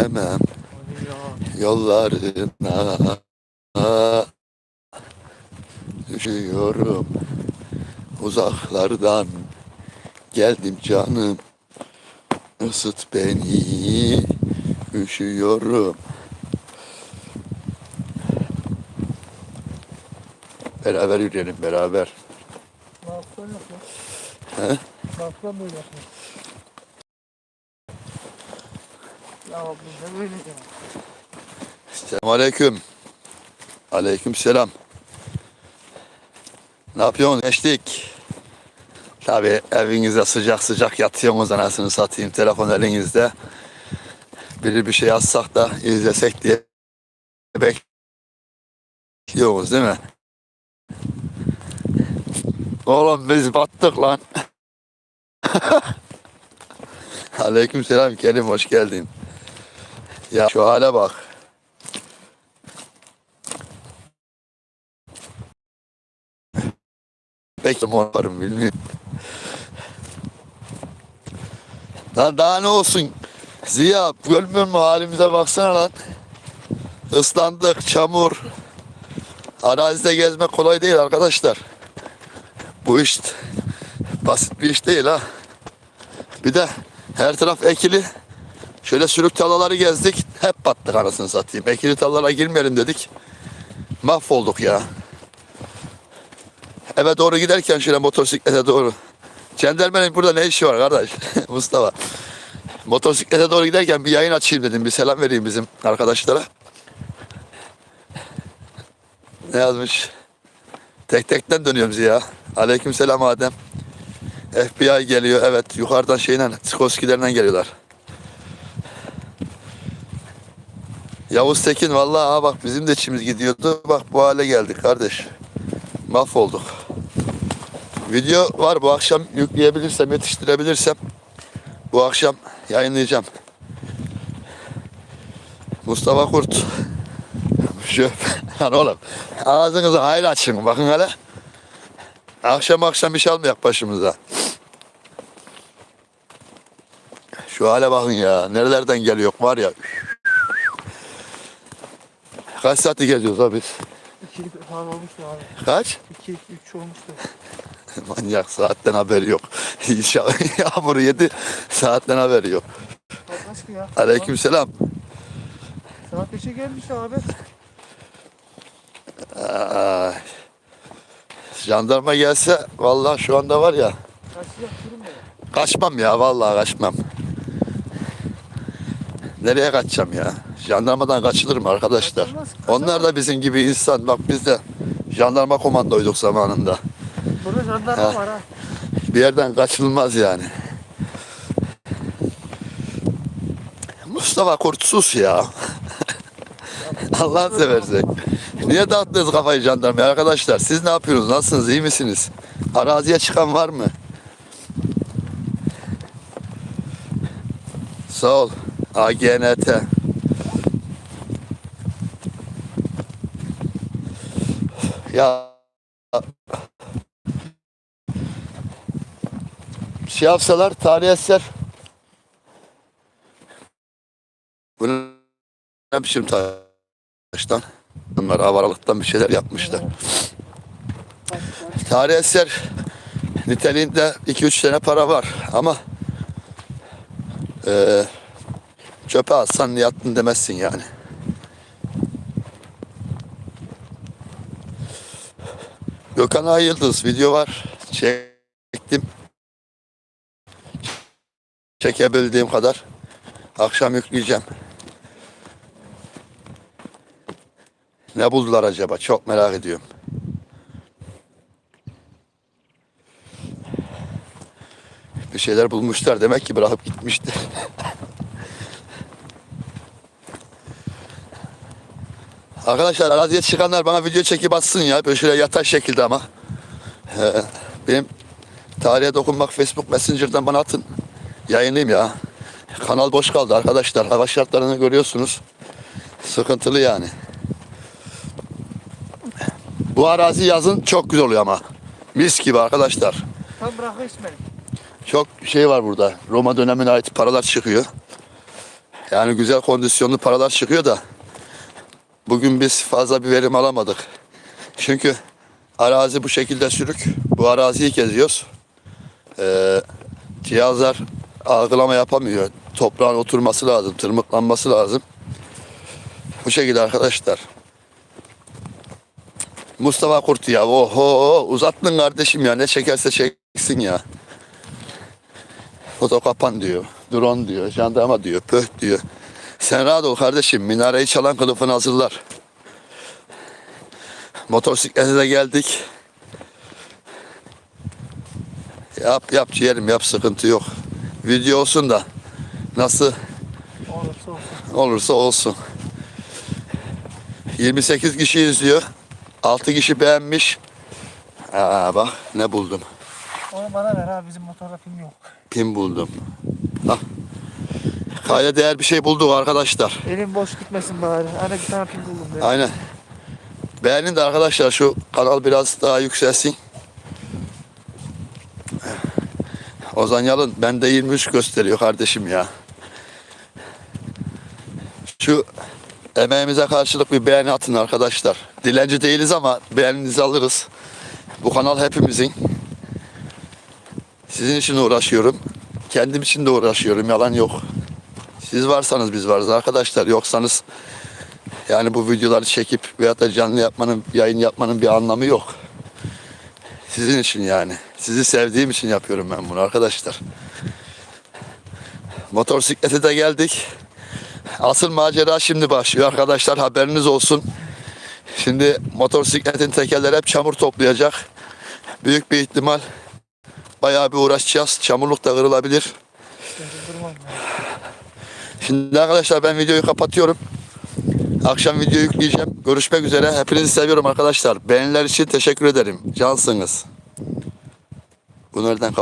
dönemem yollarına Düşüyorum uzaklardan geldim canım ısıt beni üşüyorum Beraber yürüyelim beraber. Mahsul yapma. He? Mahsul böyle Ya? Selamünaleyküm. Aleyküm selam. Ne yapıyorsun gençlik? Tabi evinizde sıcak sıcak yatıyorsunuz anasını satayım. Telefon elinizde. Biri bir şey yazsak da izlesek diye bekliyoruz değil mi? Oğlum biz battık lan. Aleyküm selam Kerim hoş geldin. Ya şu hale bak. Belki yaparım bilmiyorum. Lan daha ne olsun? Ziya görmüyor musun halimize baksana lan. Islandık, çamur. Arazide gezmek kolay değil arkadaşlar. Bu iş basit bir iş değil ha. Bir de her taraf ekili. Şöyle sürük talaları gezdik. Hep battık anasını satayım. Ekili talalara girmeyelim dedik. Mahvolduk ya. Eve doğru giderken şöyle motosiklete doğru. Cendermenin burada ne işi var kardeş? Mustafa. Motosiklete doğru giderken bir yayın açayım dedim. Bir selam vereyim bizim arkadaşlara. Ne yazmış? Tek tekten dönüyorum Ziya. Aleyküm selam Adem. FBI geliyor. Evet yukarıdan şeyle Skoskilerden geliyorlar. Yavuz Tekin vallahi ha bak bizim de içimiz gidiyordu. Bak bu hale geldik kardeş. Mahvolduk. Video var bu akşam yükleyebilirsem, yetiştirebilirsem bu akşam yayınlayacağım. Mustafa Kurt. Şu, lan oğlum ağzınızı hayır açın bakın hele. Akşam akşam iş almayak başımıza. Şu hale bakın ya. Nerelerden geliyor var ya. Kaç saati geziyoruz abi biz? İki falan olmuştu abi. Kaç? İki, üç olmuştu. Manyak saatten haberi yok. Yağmur yedi saatten haberi yok. Ki ya? Aleyküm selam. Saat beşe gelmiş abi. Ay. Jandarma gelse vallahi şu anda var ya Kaçacak durum ne? kaçmam ya vallahi kaçmam. Nereye kaçacağım ya? Jandarmadan kaçılır mı arkadaşlar? Kaçılmaz, kaçamaz. Onlar da bizim gibi insan. Bak biz de jandarma komandoyduk zamanında. Burada jandarma Ha. var ha. Bir yerden kaçılmaz yani. Mustafa Kurt sus ya. Allah'ını seversek. Niye dağıttınız kafayı jandarmaya arkadaşlar? Siz ne yapıyorsunuz? Nasılsınız? İyi misiniz? Araziye çıkan var mı? Sağ ol. AGNT. Ya şey yapsalar tarih eser. Bu ne biçim taştan? Bunlar avaralıktan bir şeyler yapmışlar. Tarih eser niteliğinde 2-3 tane para var ama eee çöpe atsan niye demezsin yani. Gökhan Ay video var. Çektim. Çekebildiğim kadar. Akşam yükleyeceğim. Ne buldular acaba? Çok merak ediyorum. Bir şeyler bulmuşlar. Demek ki bırakıp gitmişti. Arkadaşlar araziye çıkanlar bana video çekip atsın ya. Böyle şöyle yatay şekilde ama. Ee, benim tarihe dokunmak Facebook Messenger'dan bana atın. Yayınlayayım ya. Kanal boş kaldı arkadaşlar. Hava şartlarını görüyorsunuz. Sıkıntılı yani. Bu arazi yazın çok güzel oluyor ama. Mis gibi arkadaşlar. Tam içmedim. Çok şey var burada. Roma dönemine ait paralar çıkıyor. Yani güzel kondisyonlu paralar çıkıyor da bugün biz fazla bir verim alamadık. Çünkü arazi bu şekilde sürük. Bu araziyi geziyoruz. Ee, cihazlar algılama yapamıyor. Toprağın oturması lazım, tırmıklanması lazım. Bu şekilde arkadaşlar. Mustafa Kurt ya oho uzattın kardeşim ya ne çekerse çeksin ya. Foto kapan diyor. Drone diyor. Jandarma diyor. Pöh diyor. Sen rahat ol kardeşim. Minareyi çalan kılıfını hazırlar. Motosiklete de geldik. Yap yap ciğerim yap sıkıntı yok. Video olsun da nasıl Olursa olsun. olursa olsun. 28 kişi izliyor. 6 kişi beğenmiş. Aa bak ne buldum. Onu bana ver abi bizim motorda pil yok. Pin buldum. Ah. Kayda değer bir şey bulduk arkadaşlar. Elim boş gitmesin bari. Hani bir tane pil buldum ben. Aynen. Beğenin de arkadaşlar şu kanal biraz daha yükselsin. Ozan Yalın bende 23 gösteriyor kardeşim ya. Şu emeğimize karşılık bir beğeni atın arkadaşlar. Dilenci değiliz ama beğeninizi alırız. Bu kanal hepimizin. Sizin için uğraşıyorum. Kendim için de uğraşıyorum. Yalan yok. Siz varsanız biz varız arkadaşlar. Yoksanız yani bu videoları çekip veyahut da canlı yapmanın, yayın yapmanın bir anlamı yok. Sizin için yani. Sizi sevdiğim için yapıyorum ben bunu arkadaşlar. Motosiklete de geldik. Asıl macera şimdi başlıyor arkadaşlar haberiniz olsun. Şimdi motosikletin tekerleri hep çamur toplayacak. Büyük bir ihtimal bayağı bir uğraşacağız. Çamurluk da kırılabilir. Şimdi arkadaşlar ben videoyu kapatıyorum. Akşam video yükleyeceğim. Görüşmek üzere. Hepinizi seviyorum arkadaşlar. Beğeniler için teşekkür ederim. Cansınız. Bu nereden